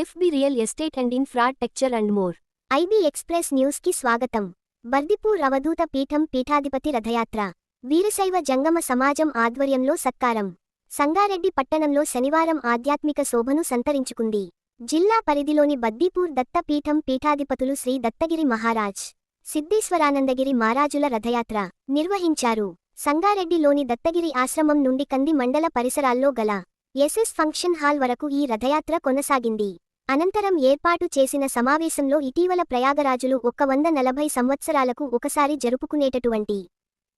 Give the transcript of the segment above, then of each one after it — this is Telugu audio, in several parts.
FB real estate and infrastructure and more. IB express న్యూస్కి స్వాగతం. బర్దిపూర్ అవధూత పీఠం పీఠాధిపతి రథయాత్ర. వీరశైవ జంగమ సమాజం ఆధ్వర్యంలో సత్కారం. సంగారెడ్డి పట్టణంలో శనివారం ఆధ్యాత్మిక శోభను సంతరించుకుంది. జిల్లా పరిధిలోని బద్దీపూర్ దత్త పీఠం పీఠాధిపతులు శ్రీ దత్తగిరి మహారాజ్ సిద్ధేశ్వరానందగిరి మహారాజుల రథయాత్ర నిర్వహించారు. సంగారెడ్డిలోని దత్తగిరి ఆశ్రమం నుండి కంది మండల పరిసరాల్లో గల ఎస్ఎస్ ఫంక్షన్ హాల్ వరకు ఈ రథయాత్ర కొనసాగింది. అనంతరం ఏర్పాటు చేసిన సమావేశంలో ఇటీవల ప్రయాగరాజులు ఒక్క వంద నలభై సంవత్సరాలకు ఒకసారి జరుపుకునేటటువంటి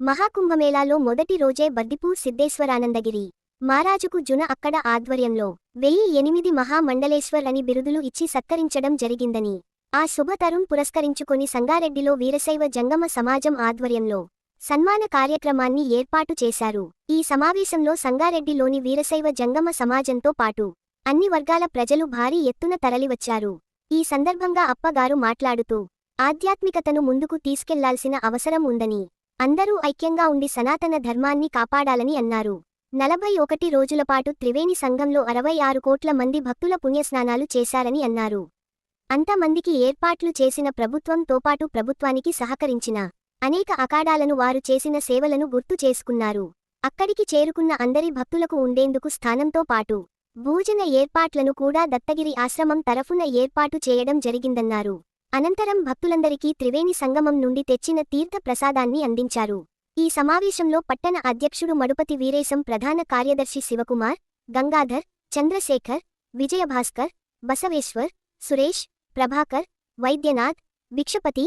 మహాకుంభమేళాలో మొదటి రోజే బర్దిపూర్ సిద్ధేశ్వరానందగిరి మారాజుకు జున అక్కడ ఆధ్వర్యంలో వెయ్యి ఎనిమిది మహామండలేశ్వర్ అని బిరుదులు ఇచ్చి సత్కరించడం జరిగిందని ఆ శుభతరుణ్ పురస్కరించుకొని సంగారెడ్డిలో వీరశైవ జంగమ సమాజం ఆధ్వర్యంలో సన్మాన కార్యక్రమాన్ని ఏర్పాటు చేశారు. ఈ సమావేశంలో సంగారెడ్డిలోని వీరశైవ జంగమ సమాజంతో పాటు అన్ని వర్గాల ప్రజలు భారీ ఎత్తున తరలివచ్చారు. ఈ సందర్భంగా అప్పగారు మాట్లాడుతూ ఆధ్యాత్మికతను ముందుకు తీసుకెళ్ళాల్సిన అవసరం ఉందని అందరూ ఐక్యంగా ఉండి సనాతన ధర్మాన్ని కాపాడాలని అన్నారు. నలభై ఒకటి రోజులపాటు త్రివేణి సంఘంలో అరవై ఆరు కోట్ల మంది భక్తుల పుణ్యస్నానాలు చేశారని అన్నారు. అంతమందికి ఏర్పాట్లు చేసిన ప్రభుత్వంతోపాటు ప్రభుత్వానికి సహకరించిన అనేక అకాడాలను వారు చేసిన సేవలను గుర్తు చేసుకున్నారు. అక్కడికి చేరుకున్న అందరి భక్తులకు ఉండేందుకు స్థానంతో పాటు భోజన ఏర్పాట్లను కూడా దత్తగిరి ఆశ్రమం తరఫున ఏర్పాటు చేయడం జరిగిందన్నారు. అనంతరం భక్తులందరికీ త్రివేణి సంగమం నుండి తెచ్చిన తీర్థ ప్రసాదాన్ని అందించారు. ఈ సమావేశంలో పట్టణ అధ్యక్షుడు మడుపతి వీరేశం ప్రధాన కార్యదర్శి శివకుమార్ గంగాధర్ చంద్రశేఖర్ విజయభాస్కర్ బసవేశ్వర్ సురేష్ ప్రభాకర్ వైద్యనాథ్ భిక్షపతి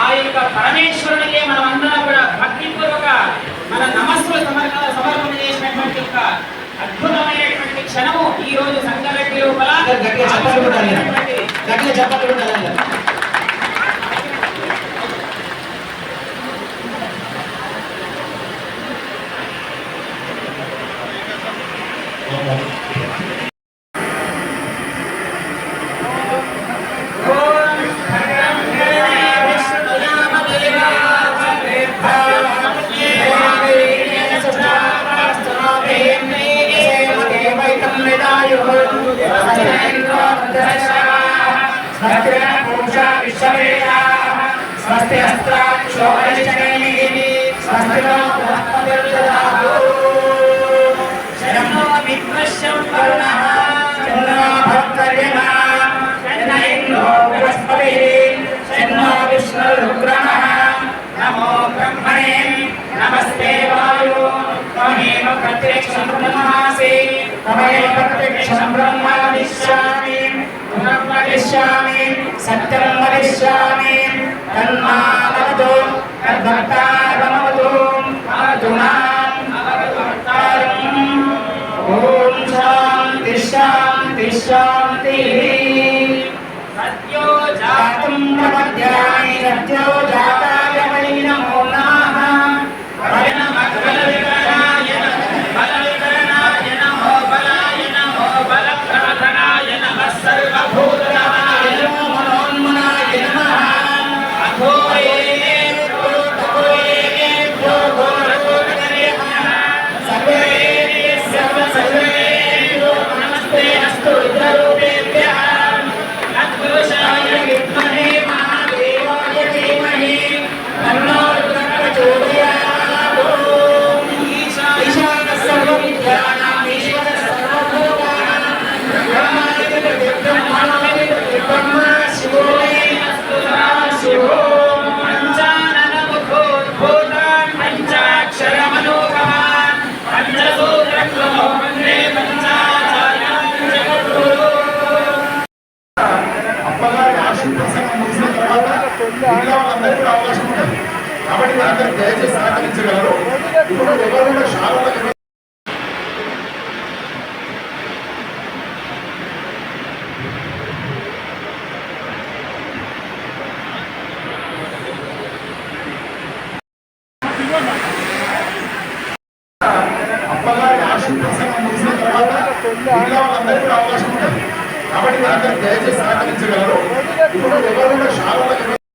ఆ యొక్క పరమేశ్వరునికే మనం అందరం కూడా భక్తిపూర్వక మన నమస్సులు సమర్పణ సమర్పణ చేసినటువంటి యొక్క అద్భుతమైనటువంటి క్షణము ఈ రోజు సంగారెడ్డి లోపల గట్టిగా చప్పట్లు కొట్టాలి. ఆవిష్కరించినటువంటి గట్టిగా చప్పట్లు కొట్టాలి. స్వస్తి హస్త్రాక్షోభరిచకైః స్వస్తి నో బృహస్పతిర్దదాతు శరణో విద్వశ్యం వరుణః శరణో భక్తర్యమా శరణ ఇంద్రో బృహస్పతిః శరణో విష్ణురుగ్రహः నమో బ్రహ్మణే నమస్తే వాయు త్వమేవ ప్రత్యక్షం బ్రహ్మాసి త్వమేవ ప్రత్యక్షం బ్రహ్మ వదిష్యామి పునః వదిష్యామి ఓం శాంతి శాంతి శాంతి. సత్యో జాతం ప్రపద్యాని సత్యో జాతం మిగతా వాళ్ళందరూ అవకాశం ఉంటుంది కాబట్టి వాళ్ళందరూ దయచేసి సహకరించగలరు. ఇప్పుడు ఎవరు కూడా శారద అప్పగారి ఆశీర్వాదం తీసిన తర్వాత మిగతా అవకాశం ఉంటుంది. కాబట్టి వాళ్ళందరూ దయచేసి సహకరించగలరు. ఇప్పుడు ఎవరు కూడా శారద